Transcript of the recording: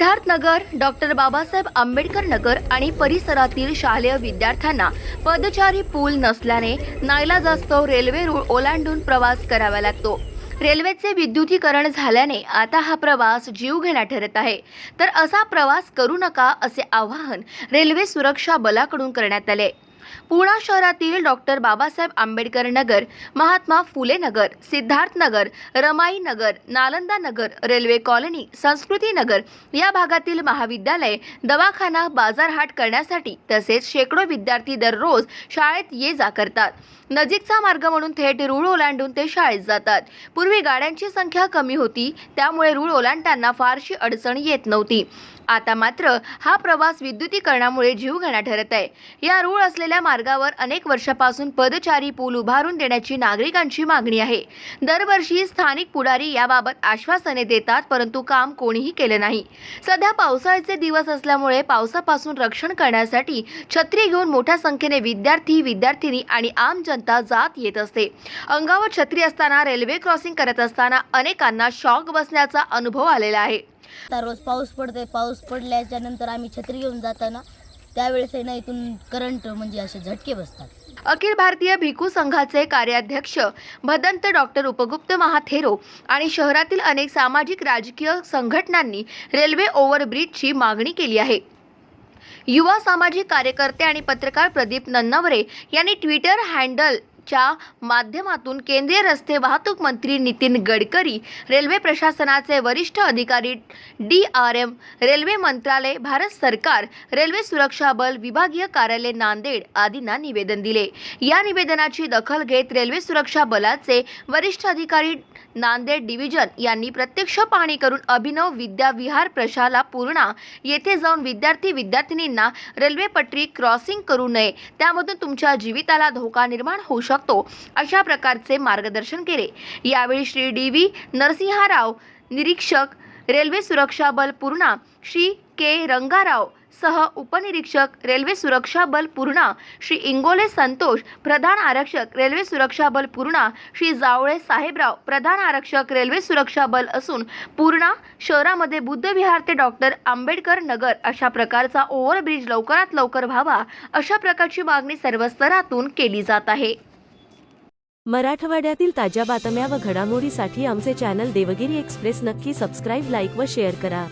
Siddharthnagar doctor Babasaheb Ambedkar Nagar आणि परिसरातील शालेय विद्यार्थ्यांना पदचारी पूल नसल्याने नाईलाजास्तव रेल्वे रूळ ओलांडून प्रवास करावा लागतो. रेल्वेचे विद्युतीकरण झाल्याने आता हा प्रवास जीवघेणा ठरत आहे. तर असा प्रवास करू नका असे आवाहन रेल्वे सुरक्षा बलाकडून करण्यात आले. पूर्णा शहरातील doctor Babasaheb Ambedkar Nagar Mahatma Phule Nagar Siddharth Nagar Ramai Nagar Nalanda Nagar railway colony Sanskriti Nagar या भागातील महाविद्यालय दवाखाना बाजारहाट करण्यासाठी तसेच शेकडो विद्यार्थी दररोज शाळेत ये जा करतात. नजीकचा मार्ग म्हणून थेट रूळ ओलांडून ते शाळेत जातात. पूर्वी गाड्यांची संख्या कमी होती त्यामुळे रूळ ओलांडताना फारशी अडचण येत नव्हती. आता मात्र हा प्रवास विद्युतीकरणामुळे जीवघेणा ठरत आहे. या रूळ असलेल्या मार्गावर अनेक वर्षापासून पदचारी पूल उभारून देण्याची नागरिकांची मागणी आहे. दरवर्षी स्थानिक पुढारी याबाबत आश्वासने देतात परंतु काम कोणीही केले नाही. सध्या पावसाळ्याचे दिवस असल्यामुळे पावसापासून रक्षण करण्यासाठी छत्री घेऊन मोठ्या संख्येने विद्यार्थी विद्यार्थिनी आणि आम जनता जात येत असते. अंगावर छत्री असताना रेल्वे क्रॉसिंग करत असताना अनेकांना शॉक बसण्याचा अनुभव आलेला आहे. आता रोज पाऊस पडतोय पाऊस पडल्याच्या नंतर आम्ही छत्री घेऊन जाताना त्यावेळेस आहे ना इथून करंट म्हणजे असे झटके बसतात. अखिल भारतीय भिकू संघाचे कार्याध्यक्ष भदंत डॉक्टर उपगुप्त महाथेरो आणि शहरातील अनेक सामाजिक राजकीय संघटनांनी रेल्वे ओव्हरब्रिजची मागणी केली आहे. युवा सामाजिक कार्यकर्ते आणि पत्रकार प्रदीप नन्नवरे यांनी ट्विटर हँडल च्या माध्यमातून केंद्रीय रस्ते वाहतूक मंत्री नितीन गडकरी रेल्वे प्रशासनाचे वरिष्ठ अधिकारी डी आर एम रेल्वे मंत्रालय भारत सरकार रेल्वे सुरक्षा बल विभागीय कार्यालय नांदेड आदींना निवेदन दिले. या निवेदनाची दखल घेत रेल्वे सुरक्षा बलाचे वरिष्ठ अधिकारी नांदेड डिव्हिजन यांनी प्रत्यक्ष पाहणी करून अभिनव विद्या विहार प्रशाला पूर्णा येथे जाऊन विद्यार्थी विद्यार्थिनींना रेल्वे पटरी क्रॉसिंग करू नये. त्यामधून तुमच्या जीविताला धोका निर्माण होऊ शकतो. अशा प्रकारचे मार्गदर्शन केले. यावेळी श्री डी व्ही. नरसिंहाराव निरीक्षक रेल्वे सुरक्षा बल पूर्णा श्री के. रंगाराव सह उपनिरीक्षक रेल्वे सुरक्षा बल पूर्णा श्री इंगोले संतोष प्रधान आरक्षक रेल्वे सुरक्षा बल पूर्णा श्री जावळे साहेबराव प्रधान आरक्षक रेल्वे सुरक्षा बल असून पूर्णा शहरामध्ये बुद्ध विहार ते डॉक्टर आंबेडकर नगर अशा प्रकारचा ओव्हरब्रिज लवकरात लवकर व्हावा अशा प्रकारची मागणी सर्व स्तरातून केली जात आहे. मराठवाड्यातील ताज्या बातम्या व घडामोडीसाठी आमचे चॅनल देवगिरी एक्सप्रेस नक्की सबस्क्राईब लाईक व शेअर करा.